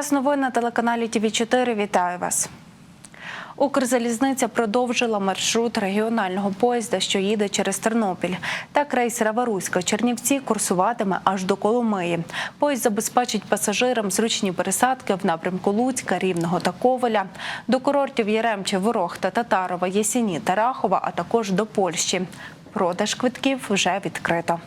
Час новин на телеканалі ТВ 4 Вітаю вас. Укрзалізниця продовжила маршрут регіонального поїзда, що їде через Тернопіль. Так рейс Раваруська Чернівці курсуватиме аж до Коломиї. Поїзд забезпечить пасажирам зручні пересадки в напрямку Луцька, Рівного та Коваля, до курортів Яремче, Ворох та Татарова, Єсіні та Рахова, а також до Польщі. Продаж квитків вже відкрито.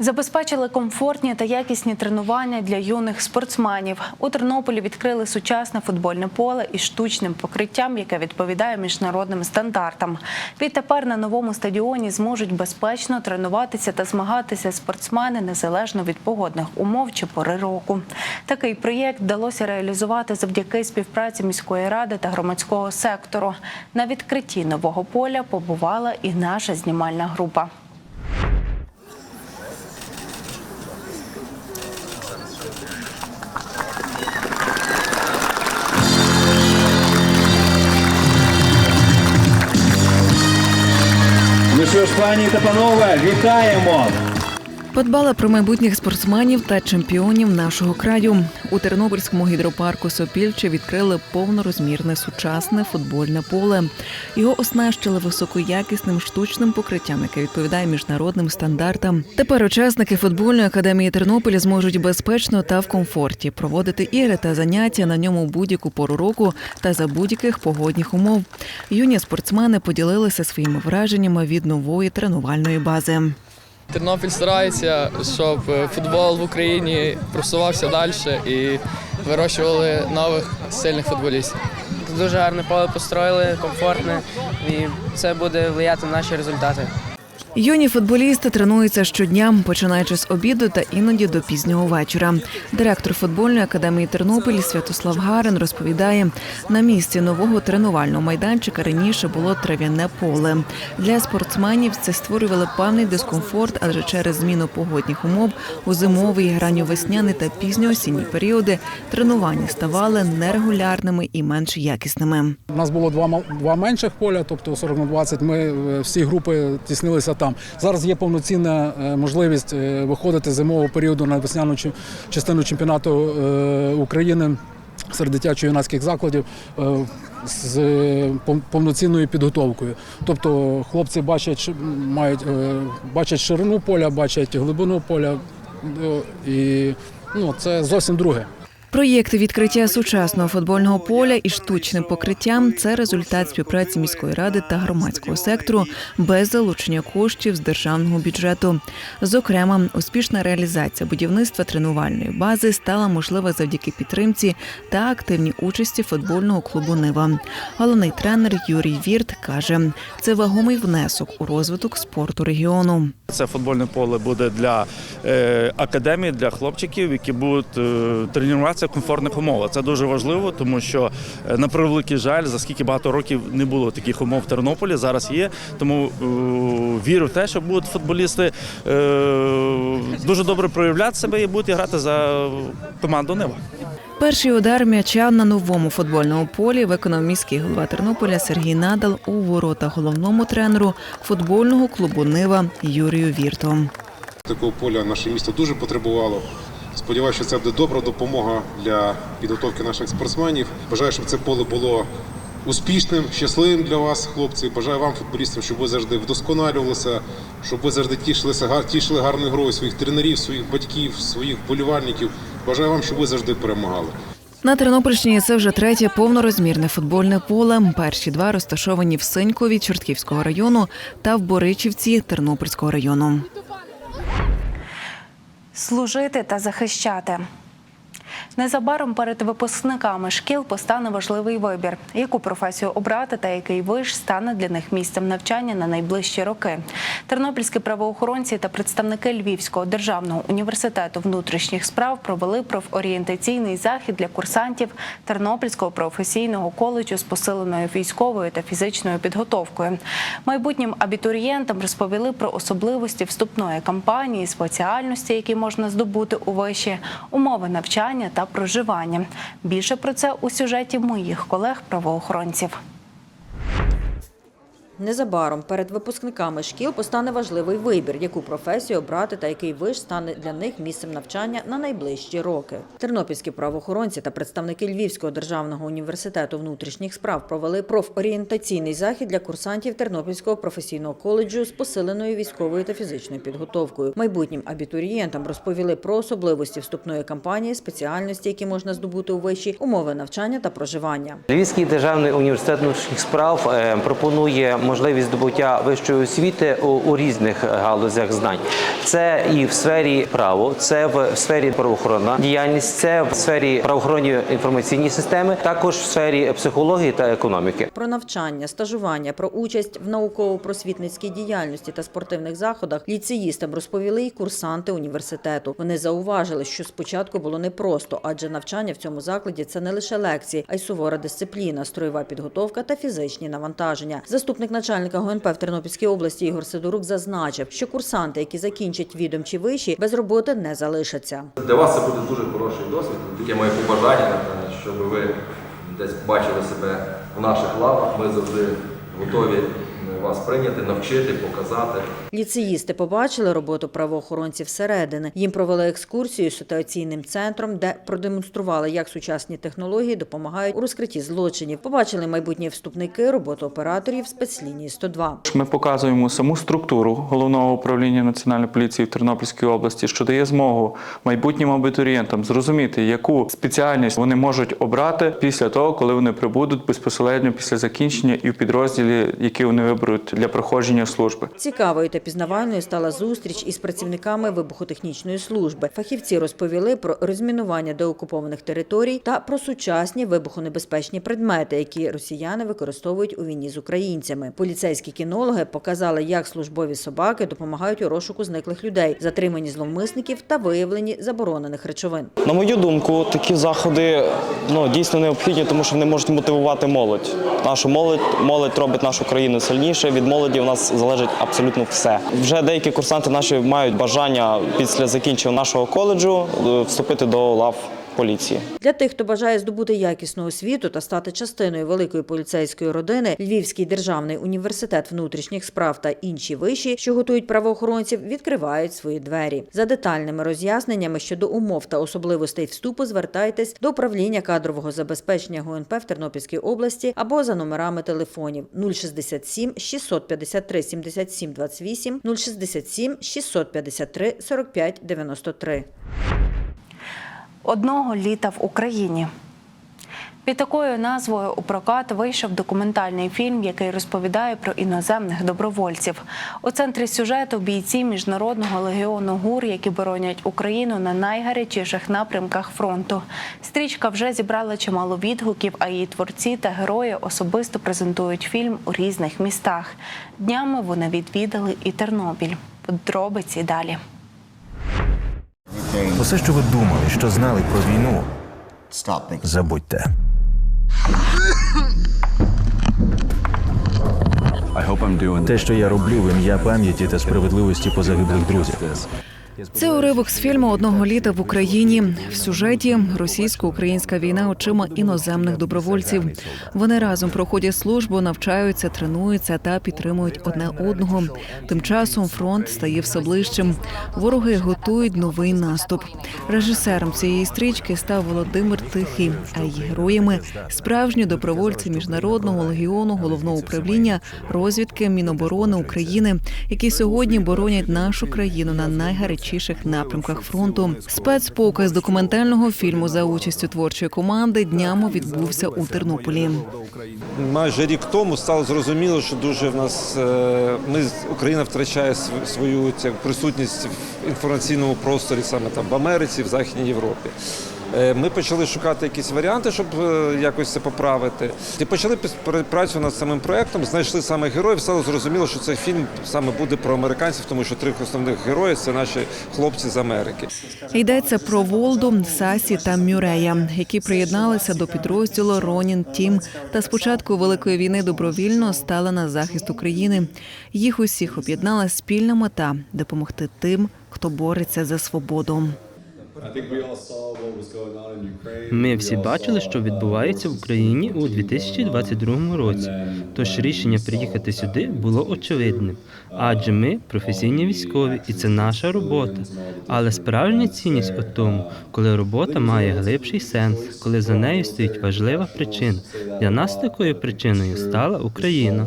Забезпечили комфортні та якісні тренування для юних спортсменів. У Тернополі відкрили сучасне футбольне поле із штучним покриттям, яке відповідає міжнародним стандартам. Відтепер на новому стадіоні зможуть безпечно тренуватися та змагатися спортсмени незалежно від погодних умов чи пори року. Такий проєкт вдалося реалізувати завдяки співпраці міської ради та громадського сектору. На відкритті нового поля побувала і наша знімальна група. Що пані та панове, вітаємо! Подбала про майбутніх спортсменів та чемпіонів нашого краю. У Тернопільському гідропарку Сопільче відкрили повнорозмірне сучасне футбольне поле. Його оснащили високоякісним штучним покриттям, яке відповідає міжнародним стандартам. Тепер учасники футбольної академії Тернополя зможуть безпечно та в комфорті проводити ігри та заняття на ньому будь-яку пору року та за будь-яких погодних умов. Юні спортсмени поділилися своїми враженнями від нової тренувальної бази. Тернопіль старається, щоб е, футбол в Україні просувався далі і вирощували нових сильних футболістів. Дуже гарне поле построїли, комфортне, і це буде впливати на наші результати. Юні футболісти тренуються щодня, починаючи з обіду та іноді до пізнього вечора. Директор футбольної академії Тернопіль Святослав Гарин розповідає, на місці нового тренувального майданчика раніше було трав'яне поле. Для спортсменів це створювали певний дискомфорт, адже через зміну погодних умов у зимовий, ранньовесняний та пізньоосінні періоди тренування ставали нерегулярними і менш якісними. У нас було два два менших поля, тобто 40 на 20. Ми е, всі групи тіснилися там. Зараз є повноцінна е, можливість е, виходити зимового періоду на весняну частину чемпіонату е, України серед дитячо-юнацьких закладів з повноцінною підготовкою. Тобто хлопці бачать, мають, бачать ширину поля, бачать глибину поля. І ну, це зовсім друге. Проєкт відкриття сучасного футбольного поля і штучним покриттям це результат співпраці міської ради та громадського сектору без залучення коштів з державного бюджету. Зокрема, успішна реалізація будівництва тренувальної бази стала можлива завдяки підтримці та активній участі футбольного клубу Нива. Головний тренер Юрій Вірт каже, це вагомий внесок у розвиток спорту регіону. Це футбольне поле буде для е, академії, для хлопчиків, які будуть е, тренуватися в комфортних умовах. Це дуже важливо, тому що е, на превеликий жаль, за скільки багато років не було таких умов в Тернополі. Зараз є. Тому е, вірю в те, що будуть футболісти е, дуже добре проявляти себе і будуть грати за команду Нива. Перший удар м'яча на новому футбольному полі виконав міський голова Тернополя Сергій Надал у ворота головному тренеру футбольного клубу Нива Юрію Вірту. Такого поля наше місто дуже потребувало. Сподіваюся, що це буде добра допомога для підготовки наших спортсменів. Бажаю, щоб це поле було успішним, щасливим для вас, хлопці. Бажаю вам, футболістам, щоб ви завжди вдосконалювалися, щоб ви завжди тішилися, тішили гарною грою своїх тренерів, своїх батьків, своїх вболівальників. Бажаю вам, щоб ви завжди перемагали. На Тернопільщині це вже третє повнорозмірне футбольне поле. Перші два розташовані в Синькові Чортківського району та в Боричівці Тернопільського району. Служити та захищати. Незабаром перед випускниками шкіл постане важливий вибір, яку професію обрати та який виш стане для них місцем навчання на найближчі роки. Тернопільські правоохоронці та представники Львівського державного університету внутрішніх справ провели профорієнтаційний захід для курсантів Тернопільського професійного коледжу з посиленою військовою та фізичною підготовкою. Майбутнім абітурієнтам розповіли про особливості вступної кампанії, спеціальності, які можна здобути у виші, умови навчання та проживання. Більше про це у сюжеті моїх колег-правоохоронців. Незабаром перед випускниками шкіл постане важливий вибір, яку професію обрати та який виш стане для них місцем навчання на найближчі роки. Тернопільські правоохоронці та представники Львівського державного університету внутрішніх справ провели профорієнтаційний захід для курсантів Тернопільського професійного коледжу з посиленою військовою та фізичною підготовкою. Майбутнім абітурієнтам розповіли про особливості вступної кампанії, спеціальності, які можна здобути у виші, умови навчання та проживання. Львівський державний університет внутрішніх справ е, пропонує можливість здобуття вищої освіти у, у різних галузях знань. Це і в сфері право, це в сфері правоохоронна діяльність, це в сфері правоохоронної інформаційні системи, також в сфері психології та економіки. Про навчання, стажування, про участь в науково-просвітницькій діяльності та спортивних заходах ліцеїстам розповіли і курсанти університету. Вони зауважили, що спочатку було непросто, адже навчання в цьому закладі це не лише лекції, а й сувора дисципліна, строєва підготовка та фізичні навантаження. Заступник начальника ГНП в Тернопільській області Ігор Сидорук зазначив, що курсанти, які закінчать відомчі виші, без роботи не залишаться. Для вас це буде дуже хороший досвід. Таке моє побажання, напевне, щоб ви десь бачили себе в наших лавах. Ми завжди готові вас прийняти, навчити, показати. Ліцеїсти побачили роботу правоохоронців всередини. Їм провели екскурсію ситуаційним центром, де продемонстрували, як сучасні технології допомагають у розкритті злочинів. Побачили майбутні вступники, роботу операторів спецлінії 102. Ми показуємо саму структуру головного управління національної поліції в Тернопільській області, що дає змогу майбутнім абітурієнтам зрозуміти, яку спеціальність вони можуть обрати після того, коли вони прибудуть безпосередньо після закінчення і в підрозділі, які вони виберуть для проходження служби. Цікавою та пізнавальною стала зустріч із працівниками вибухотехнічної служби. Фахівці розповіли про розмінування деокупованих територій та про сучасні вибухонебезпечні предмети, які росіяни використовують у війні з українцями. Поліцейські кінологи показали, як службові собаки допомагають у розшуку зниклих людей, затриманні зловмисників та виявленні заборонених речовин. На мою думку, такі заходи ну дійсно необхідні, тому що вони можуть мотивувати молодь. Нашу молодь молодь робить нашу країну сильніше. Від молоді у нас залежить абсолютно все. Вже деякі курсанти наші мають бажання після закінчення нашого коледжу е, вступити до лав поліції. Для тих, хто бажає здобути якісну освіту та стати частиною великої поліцейської родини, Львівський державний університет внутрішніх справ та інші виші, що готують правоохоронців, відкривають свої двері. За детальними роз'ясненнями щодо умов та особливостей вступу звертайтесь до управління кадрового забезпечення ГУНП в Тернопільській області або за номерами телефонів 067 653 77 28, 067 653 45 93. Одного літа в Україні. Під такою назвою у прокат вийшов документальний фільм, який розповідає про іноземних добровольців. У центрі сюжету бійці міжнародного легіону ГУР, які боронять Україну на найгарячіших напрямках фронту. Стрічка вже зібрала чимало відгуків, а її творці та герої особисто презентують фільм у різних містах. Днями вони відвідали і Тернопіль. Подробиці далі. Усе, що ви думали, що знали про війну, забудьте. Те, що я роблю в ім'я пам'яті та справедливості позагиблих друзів. Це уривок з фільму одного літа в Україні. В сюжеті російсько-українська війна очима іноземних добровольців. Вони разом проходять службу, навчаються, тренуються та підтримують одне одного. Тим часом фронт стає все ближчим. Вороги готують новий наступ. Режисером цієї стрічки став Володимир Тихий, а її героями справжні добровольці міжнародного легіону головного управління розвідки Міноборони України, які сьогодні боронять нашу країну на найгарячіших напрямках фронту. Спецпоказ документального фільму за участю творчої команди днями відбувся у Тернополі. Майже рік тому стало зрозуміло, що дуже в нас е, ми Україна втрачає свою присутність в інформаційному просторі саме там в Америці, в Західній Європі. Е, Ми почали шукати якісь варіанти, щоб е, якось це поправити. І почали працю над самим проектом, знайшли саме героїв. Стало зрозуміло, що цей фільм саме буде про американців, тому що три основних герої це наші хлопці з Америки. Йдеться про Волду, Сасі та Мюрея, які приєдналися до підрозділу Ронін Тім та з початку великої війни добровільно стали на захист України. Їх усіх об'єднала спільна мета допомогти тим, хто бореться за свободу. Ми всі бачили, що відбувається в Україні у 2022 році. Тож рішення приїхати сюди було очевидним, адже ми професійні військові, і це наша робота. Але справжня цінність у тому, коли робота має глибший сенс, коли за нею стоїть важлива причина. Для нас такою причиною стала Україна.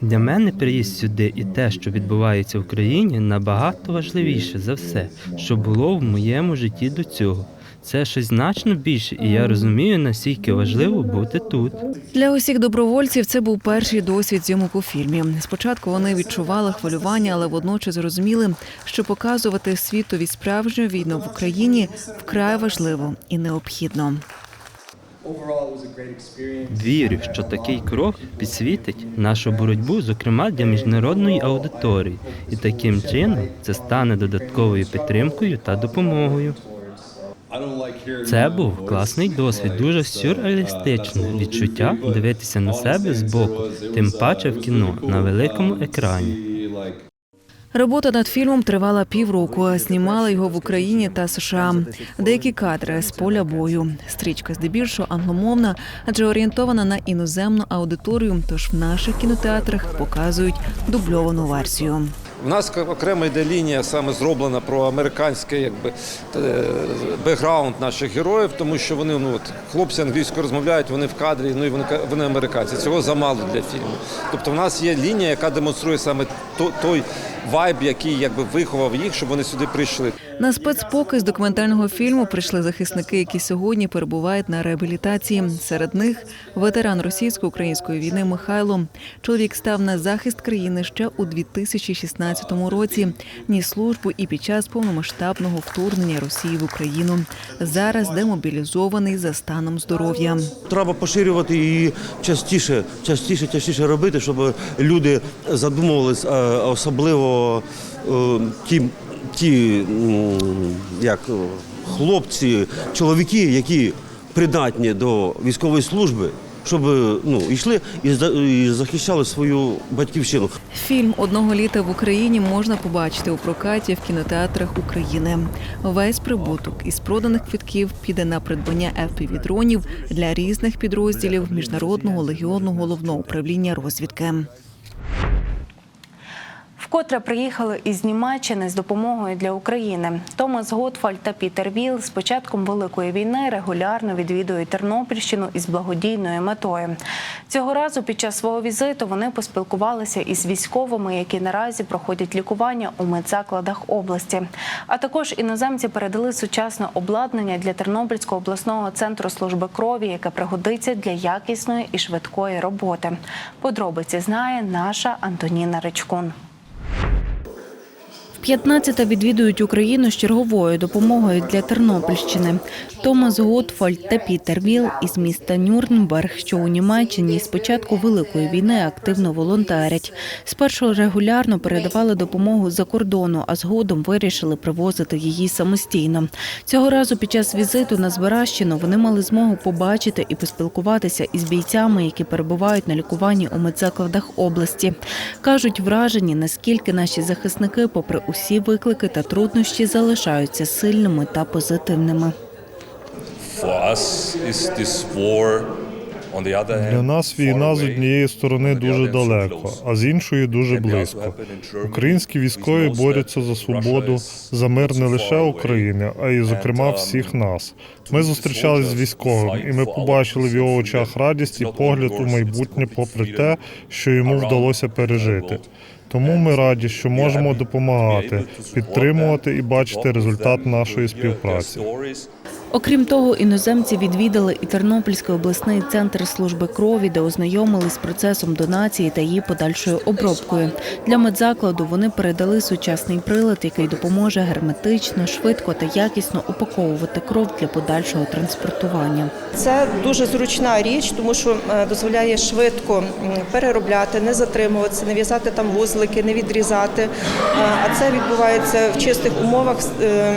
Для мене приїзд сюди і те, що відбувається в країні, набагато важливіше за все, що було в моєму житті до цього. Це щось значно більше, і я розумію, наскільки важливо бути тут. Для усіх добровольців це був перший досвід зйомок у фільмі. Спочатку вони відчували хвилювання, але водночас розуміли, що показувати світові справжню війну в Україні вкрай важливо і необхідно. Вірю, що такий крок підсвітить нашу боротьбу, зокрема для міжнародної аудиторії, і таким чином це стане додатковою підтримкою та допомогою. Це був класний досвід, дуже сюрреалістичне відчуття дивитися на себе збоку, тим паче в кіно на великому екрані. Робота над фільмом тривала півроку. Знімали його в Україні та США. Деякі кадри з поля бою. Стрічка здебільшого англомовна, адже орієнтована на іноземну аудиторію. Тож в наших кінотеатрах показують дубльовану версію. У нас окремо йде лінія саме зроблена про американський якби, е, бекграунд наших героїв, тому що вони ну, от, хлопці англійською розмовляють, вони в кадрі, ну і вони, вони американці. Цього замало для фільму. Тобто в нас є лінія, яка демонструє саме то- той вайб, який якби, виховав їх, щоб вони сюди прийшли. На спецпоказ документального фільму прийшли захисники, які сьогодні перебувають на реабілітації. Серед них ветеран російсько-української війни Михайло. Чоловік став на захист країни ще у 2016 році. Ніс службу і під час повномасштабного вторгнення Росії в Україну. Зараз демобілізований за станом здоров'я. Треба поширювати її частіше, частіше, частіше робити, щоб люди задумувались, е, особливо е, ті, ті як е, хлопці, чоловіки, які придатні до військової служби, щоб ну, йшли і за- захищали свою батьківщину. Фільм одного літа в Україні можна побачити у прокаті в кінотеатрах України. Весь прибуток із проданих квитків піде на придбання fpv дронів для різних підрозділів міжнародного легіонного головного управління розвідки. Вкотре приїхали із Німеччини з допомогою для України. Томас Готфальд та Пітер Віл з початком великої війни регулярно відвідують Тернопільщину із благодійною метою. Цього разу під час свого візиту вони поспілкувалися із військовими, які наразі проходять лікування у медзакладах області. А також іноземці передали сучасне обладнання для Тернопільського обласного центру служби крові, яке пригодиться для якісної і швидкої роботи. Подробиці знає наша Антоніна Ричкун. 15 відвідують Україну з черговою допомогою для Тернопільщини. Томас Готфальд та Пітер Віл із міста Нюрнберг, що у Німеччині з початку великої війни активно волонтерять. Спершу регулярно передавали допомогу за кордону, а згодом вирішили привозити її самостійно. Цього разу під час візиту на Збиращину вони мали змогу побачити і поспілкуватися із бійцями, які перебувають на лікуванні у медзакладах області. кажуть, вражені, наскільки наші захисники, попри усі виклики та труднощі, залишаються сильними та позитивними. Для нас війна з однієї сторони дуже далеко, а з іншої дуже близько. Українські військові борються за свободу, за мир не лише України, а й зокрема всіх нас. Ми зустрічались з військовим, і ми побачили в його очах радість і погляд у майбутнє, попри те, що йому вдалося пережити. Тому ми раді, що можемо допомагати, підтримувати і бачити результат нашої співпраці. Окрім того, іноземці відвідали і Тернопільський обласний центр служби крові, де ознайомились з процесом донації та її подальшою обробкою. Для медзакладу вони передали сучасний прилад, який допоможе герметично, швидко та якісно упаковувати кров для подальшого транспортування. Це дуже зручна річ, тому що е, дозволяє швидко переробляти, не затримуватися, не в'язати там вузлики, не відрізати. Е, А це відбувається в чистих умовах е,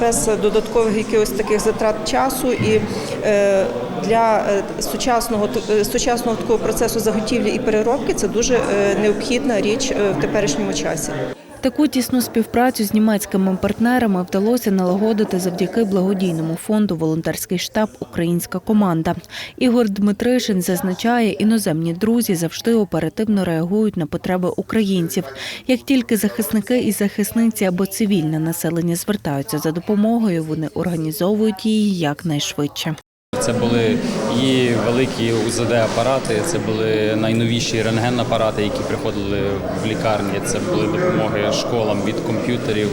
без додаткових якихось таких затрат часу і е, для е, сучасного е, сучасного такого процесу заготівлі і переробки це дуже необхідна річ в теперішньому часі. Таку тісну співпрацю з німецькими партнерами вдалося налагодити завдяки благодійному фонду Волонтерський штаб Українська команда. Ігор Дмитришин зазначає, іноземні друзі завжди оперативно реагують на потреби українців. Як тільки захисники і захисниці або цивільне населення звертаються за допомогою, вони організовують її якнайшвидше. Це були і великі УЗД-апарати, це були найновіші рентген-апарати, які приходили в лікарні. Це були допомоги школам від комп'ютерів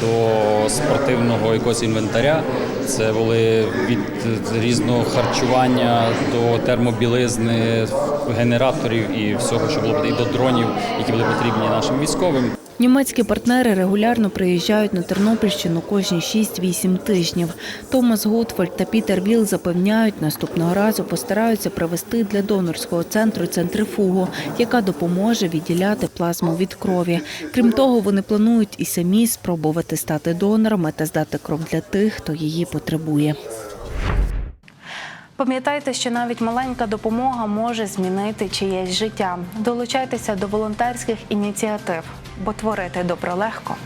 до спортивного якогось інвентаря. Це були від різного харчування до термобілизни, генераторів і всього, що було і до дронів, які були потрібні нашим військовим. Німецькі партнери регулярно приїжджають на Тернопільщину кожні 6-8 тижнів. Томас Готфольд та Пітер Віл запевняють, наступного разу постараються привезти для донорського центру центрифугу, яка допоможе відділяти плазму від крові. Крім того, вони планують і самі спробувати стати донорами та здати кров для тих, хто її потребує. Пам'ятайте, що навіть маленька допомога може змінити чиєсь життя. Долучайтеся до волонтерських ініціатив, бо творити добре легко.